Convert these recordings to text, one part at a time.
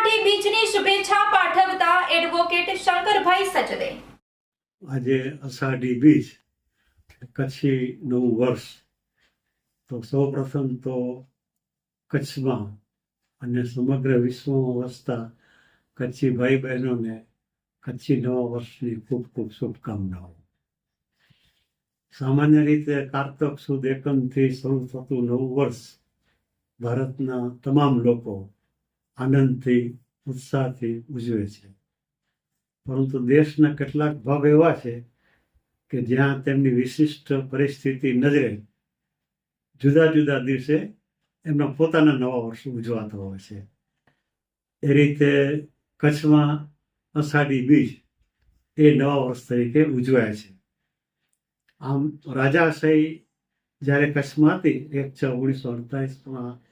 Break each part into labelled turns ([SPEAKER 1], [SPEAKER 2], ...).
[SPEAKER 1] અષાઢી બીજની શુભેચ્છા પાઠવતા એડવોકેટ શંકરભાઈ સચદે
[SPEAKER 2] આજે અષાઢી બીજ, કચ્છી નવું વર્ષ. તો સૌ પ્રથમ તો કચ્છમાં અને સમગ્ર વિશ્વમાં વસતા કચ્છી ભાઈ બહેનોને કચ્છી નવા વર્ષની ખૂબ ખૂબ શુભકામનાઓ. સામાન્ય રીતે કારતક સુદ એકમથી શરૂ થતું નવું વર્ષ ભારતના તમામ લોકો આનંદથી, ઉત્સાહથી ઉજવે છે. પરંતુ દેશના કેટલાક ભાગ એવા છે કે જ્યાં તેમની વિશિષ્ટ પરિસ્થિતિ નજરે જુદા જુદા દિવસે એમના પોતાના નવા વર્ષ ઉજવાતા હોય છે. એ રીતે કચ્છમાં અષાઢી બીજ એ નવા વર્ષ તરીકે ઉજવાય છે. આમ રાજાશાહી જ્યારે કચ્છમાં હતી, એક છ ઓગણીસો અડતાલીસમાં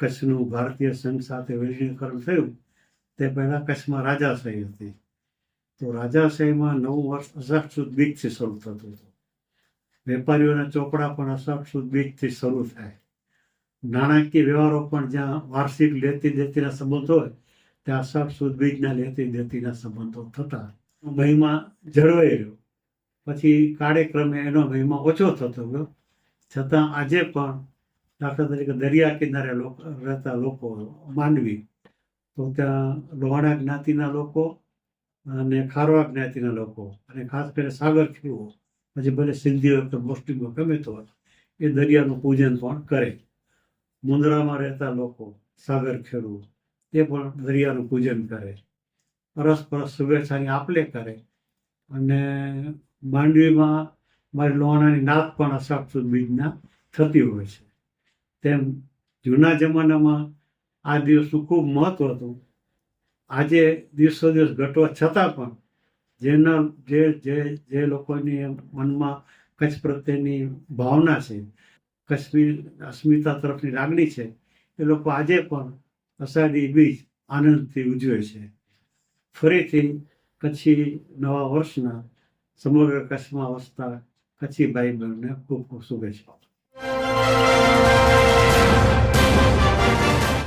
[SPEAKER 2] કચ્છનું ભારતીય સંઘ સાથે વિલીનીકરણ થયું, તે પહેલાં કચ્છમાં રાજાશાહી હતી. તો રાજાશાહીમાં નવું વર્ષ અષાઢ સુદ બીજથી શરૂ થતું હતું. વેપારીઓના ચોપડા પણ અષાઢ સુદ બીજથી શરૂ થાય. નાણાકીય વ્યવહારો પણ જ્યાં વાર્ષિક લેતી દેતીના સંબંધો હોય, ત્યાં અષાઢ સુદ બીજના લેતી દેતીના સંબંધો થતા. મહિમા જળવાઈ રહ્યો. પછી કાર્યક્રમે એનો મહિમા ઓછો થતો ગયો. છતાં આજે પણ દાખલા તરીકે દરિયા કિનારે લોકો, રહેતા લોકો માંડવી તો ત્યાં લોહાણા જ્ઞાતિના લોકો અને ખારવા જ્ઞાતિના લોકો અને ખાસ કરીને સાગર ખીવો પછી ભલે સિંધી હોય કે મુસ્લિમ હોય ગમે તો હોય, એ દરિયાનું પૂજન પણ કરે. મુંદ્રામાં રહેતા લોકો, સાગર ખેડૂ એ પણ દરિયાનું પૂજન કરે. પરસ્પર શુભેચ્છાની આપલે કરે. અને માંડવીમાં મારી લોહાણાની નાત પણ સુદ બીજના થતી હોય છે. તેમ જૂના જમાનામાં આ દિવસનું ખૂબ મહત્વ હતું. આજે દિવસો દિવસ ઘટવા છતાં પણ જેના જે જે જે લોકોની મનમાં કચ્છ પ્રત્યેની ભાવના છે, કશ્મીર, અસ્મિતા તરફની લાગણી છે, એ લોકો આજે પણ અષાઢી બીજ આનંદથી ઉજવે છે. ફરીથી કચ્છી નવા વર્ષના સમગ્ર કચ્છમાં વસતા કચ્છી ભાઈ બહેનને ખૂબ ખૂબ શુભેચ્છાઓ.